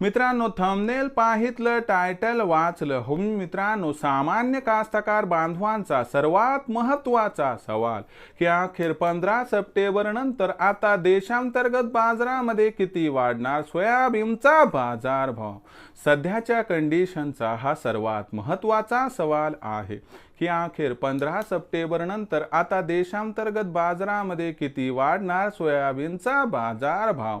मित्रांनो thumbnail पाहितलं title वाचलं. हो मित्रांनो सामान्य कास्तकार बांधवांचा सर्वात महत्त्वाचा सवाल की अखेर पंधरा सप्टेंबर नंतर आता देशांतर्गत बाजारामध्ये किती वाढणार सोयाबीनचा बाजारभाव? सध्याच्या कंडिशनचा हा सर्वात महत्त्वाचा सवाल आहे की अखेर पंधरा सप्टेंबर नंतर आता देशांतर्गत बाजारामध्ये किती वाढणार सोयाबीनचा बाजारभाव?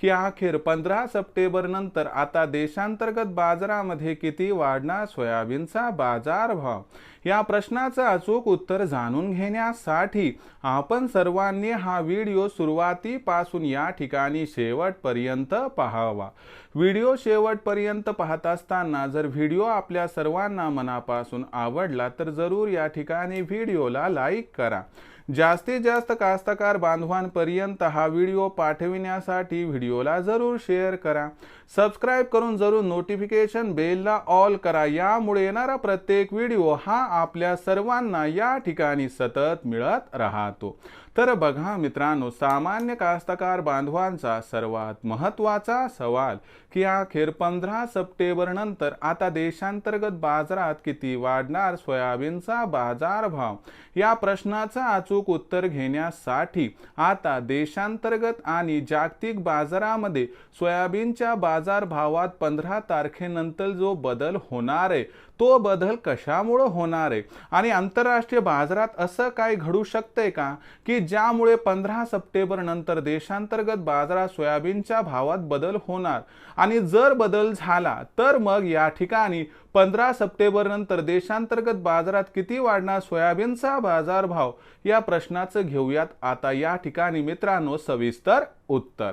की अखेर पंधरा सप्टेंबर नंतर आता देशांतर्गत बाजारामध्ये किती वाढणार सोयाबीनचा बाजारभाव? या प्रश्नाचं अचूक उत्तर जाणून घेण्यासाठी आपण सर्वांनी हा व्हिडिओ सुरुवातीपासून या ठिकाणी शेवटपर्यंत पाहावा. व्हिडिओ शेवटपर्यंत पाहत असताना जर व्हिडिओ आपल्या सर्वांना मनापासून आवडला तर जरूर या ठिकाणी व्हिडिओला लाईक करा. जास्तीत जास्त कास्तकार बांधवांपर्यंत हा व्हिडिओ पाठविण्यासाठी व्हिडिओला जरूर शेअर करा. सबस्क्राईब करून जरूर नोटिफिकेशन बेलला ऑल करा. यामुळे येणारा प्रत्येक व्हिडिओ हा आपल्या सर्वांना या ठिकाणी सतत मिळत राहतो. तर बघा मित्रांनो सामान्य कास्तकार बांधवांचा सर्वात महत्त्वाचा सवाल की अखेर पंधरा सप्टेंबर नंतर आता देशांतर्गत बाजारात किती वाढणार सोयाबीनचा बाजारभाव? या प्रश्नाचा अचूक उत्तर घेण्यासाठी आता देशांतर्गत आणि जागतिक बाजारामध्ये सोयाबीनच्या बाजारभावात पंधरा तारखेनंतर जो बदल होणार आहे तो बदल कशामुळं होणार आहे? आणि आंतरराष्ट्रीय बाजारात असं काय घडू शकते का? की ज्यामुळे पंधरा सप्टेंबर नंतर देशांतर्गत बाजारात सोयाबीनच्या भावात बदल होणार? आणि जर बदल झाला तर मग या ठिकाणी पंधरा सप्टेंबर नंतर देशांतर्गत बाजारात किती वाढणार सोयाबीनचा बाजारभाव या प्रश्नाचं घेऊयात. आता या ठिकाणी मित्रांनो सविस्तर उत्तर.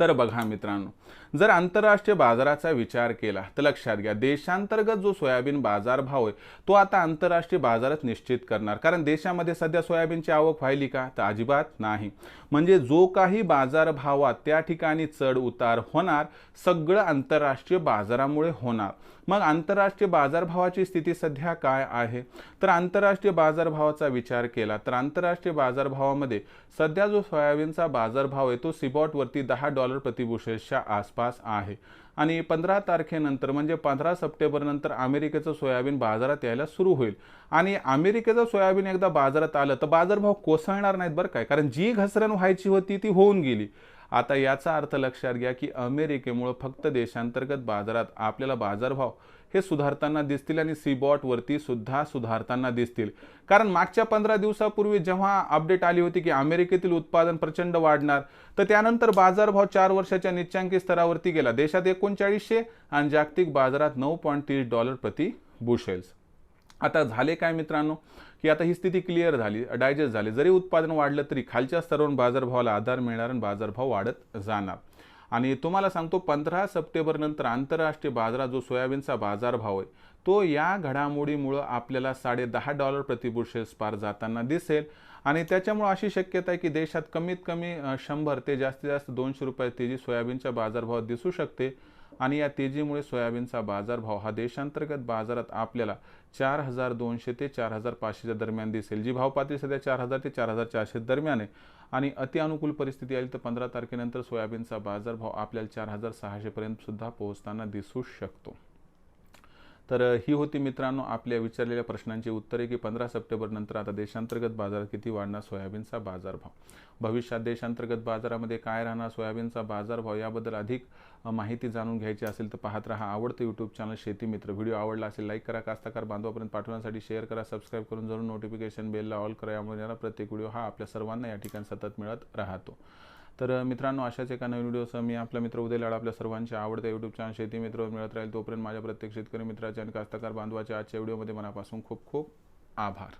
तर बघा मित्रांनो जर आंतरराष्ट्रीय बाजाराचा विचार केला तर लक्षात घ्या देशांतर्गत जो सोयाबीन बाजारभाव आहे तो आता आंतरराष्ट्रीय बाजारात निश्चित करणार. कारण देशामध्ये सध्या सोयाबीनची आवक व्हायली का? तर अजिबात नाही. म्हणजे जो काही बाजारभावात त्या ठिकाणी चढ उतार होणार सगळं आंतरराष्ट्रीय बाजारामुळे होणार. मग आंतरराष्ट्रीय बाजारभावाची स्थिती सध्या काय आहे? तर आंतरराष्ट्रीय बाजारभावाचा विचार केला तर आंतरराष्ट्रीय बाजारभावामध्ये सध्या जो सोयाबीनचा बाजारभाव आहे तो सिबॉटवरती दहा डॉलर प्रतिबुशेसच्या आसपास आहे. आणि पंधरा तारखेनंतर म्हणजे पंधरा सप्टेंबरनंतर अमेरिकेचं सोयाबीन बाजारात यायला सुरू होईल. आणि अमेरिकेचं सोयाबीन एकदा बाजारात आलं तर बाजारभाव कोसळणार नाहीत बरं काय. कारण जी घसरण व्हायची होती ती होऊन गेली. आता याचा अर्थ लक्षात घ्या की अमेरिकेमुळं फक्त देशांतर्गत बाजारात आपल्याला बाजारभाव हे सुधारताना दिसतील आणि सीबॉटवरती सुद्धा सुधारताना दिसतील. कारण मागच्या पंधरा दिवसापूर्वी जेव्हा अपडेट आली होती की अमेरिकेतील उत्पादन प्रचंड वाढणार तर त्यानंतर बाजारभाव चार वर्षाच्या निच्चांकी स्तरावरती गेला. देशात एकोणचाळीसशे आणि जागतिक बाजारात नऊ पॉईंट तीस डॉलर प्रति बुशेल्स आता झाले काय मित्रांनो? की आता ही स्थिती क्लिअर झाली डायजेस्ट झाली. जरी उत्पादन वाढलं तरी खालच्या स्तरावरून बाजारभावाला आधार मिळणार आणि बाजारभाव वाढत जाणार. आणि तुम्हाला सांगतो पंधरा सप्टेंबरनंतर आंतरराष्ट्रीय बाजारात जो सोयाबीनचा बाजारभाव आहे तो या घडामोडीमुळं आपल्याला साडे दहा डॉलर प्रतिबुशेस पार जाताना दिसेल. आणि त्याच्यामुळं अशी शक्यता आहे की देशात कमीत कमी शंभर ते जास्तीत जास्त दोनशे रुपये तेजी सोयाबीनच्या बाजारभावात दिसू शकते. आणि या तेजीमुळे सोयाबीनचा बाजारभाव हा देशांतर्गत बाजारात आपल्याला चार हजार दोनशे ते चार हजार पाचशेच्या दरम्यान दिसेल. जी भावपातळी सध्या चार हजार ते चार हजार चारशे दरम्यान आहे. आणि अति अनुकूल परिस्थिती आली तर पंधरा तारखेनंतर सोयाबीनचा बाजारभाव आपल्याला चार हजार सहाशेपर्यंत सुद्धा पोहोचताना दिसू शकतो. तर ही होती मित्रांनो आपल्या विचारलेल्या प्रश्नांची उत्तरे की पंधरा सप्टेंबरनंतर आता देशांतर्गत बाजारात किती वाढणार? सोयाबीनचा बाजारभाव. भविष्यात देशांतर्गत बाजारामध्ये काय राहणार? सोयाबीनचा बाजारभाव याबद्दल अधिक माहिती जाणून घ्यायची असेल तर पाहत राहा आवडतं यूट्यूब चॅनल शेती मित्र. व्हिडिओ आवडला असेल लाईक करा. कास्ताकार बांधवापर्यंत पाठवण्यासाठी शेअर करा. सबस्क्राईब करून जरूर नोटिफिकेशन बेलला ऑल करा. यामुळे येणारा प्रत्येक व्हिडिओ हा आपल्या सर्वांना या ठिकाणी सतत मिळत राहतो. तर मित्रांनो अशाच एका नवीन व्हिडिओसह मी आपला मित्र उदय लाड आपल्या सर्वांच्या आवडत्या यूट्यूब चॅनल शेती मित्र मिळत राहील. तोपर्यंत माझ्या प्रत्येक शेतकरी मित्राच्या आणि कास्तकार बांधवाच्या आजच्या व्हिडिओमध्ये मनापासून खूप खूप आभार.